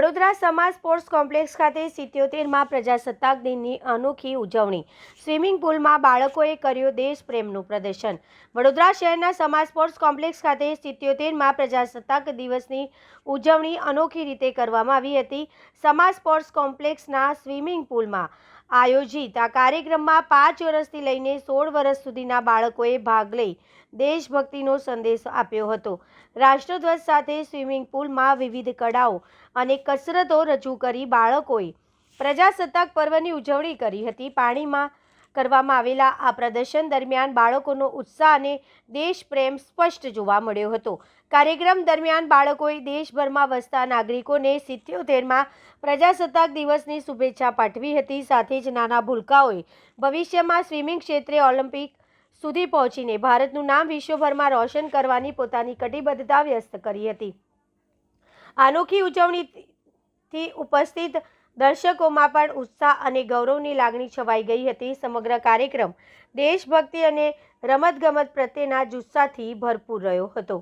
શહેરના સમાજ sports complex ખાતે સિત્યોતેરમાં પ્રજાસત્તાક દિનની અનોખી ઉજવણી. સ્વિમિંગ પુલમાં બાળકોએ કર્યું દેશ પ્રેમનું પ્રદર્શન. વડોદરા શહેરના સમાજ સ્પોર્ટ્સ કોમ્પ્લેક્સ ખાતે સિત્યોતેરમાં પ્રજાસત્તાક દિવસની ઉજવણી અનોખી રીતે કરવામાં આવી હતી. સમાજ સ્પોર્ટ્સ કોમ્પ્લેક્સના સ્વિમિંગ પુલમાં આયોજિત આ કાર્યક્રમમાં પાંચ વર્ષથી લઈને સોળ વર્ષ સુધીના બાળકોએ ભાગ લઈ દેશભક્તિનો સંદેશ આપ્યો હતો. રાષ્ટ્રધ્વજ સાથે સ્વિમિંગ પુલમાં વિવિધ કળાઓ અને કસરતો રજૂ કરી બાળકોએ પ્રજાસત્તાક પર્વની ઉજવણી કરી હતી. પાણીમાં કરવામાં આવેલા આ પ્રદર્શન દરમિયાન બાળકોનો ઉત્સાહ અને દેશપ્રેમ સ્પષ્ટ જોવા મળ્યો હતો. કાર્યક્રમ દરમિયાન બાળકોએ દેશભરમાં વસતા નાગરિકોને સિત્યોતેરમાં પ્રજાસત્તાક દિવસની શુભેચ્છા પાઠવી હતી. સાથે જ નાના ભૂલકાઓએ ભવિષ્યમાં સ્વિમિંગ ક્ષેત્રે ઓલિમ્પિક સુધી પહોંચીને ભારતનું નામ વિશ્વભરમાં રોશન કરવાની પોતાની કટિબદ્ધતા વ્યસ્ત કરી હતી. અનોખી ઉજવણીથી ઉપસ્થિત દર્શકોમાં પણ ઉત્સાહ અને ગૌરવની લાગણી છવાઈ ગઈ હતી. સમગ્ર કાર્યક્રમ દેશભક્તિ અને રમતગમત પ્રત્યેના જુસ્સાથી ભરપૂર રહ્યો હતો.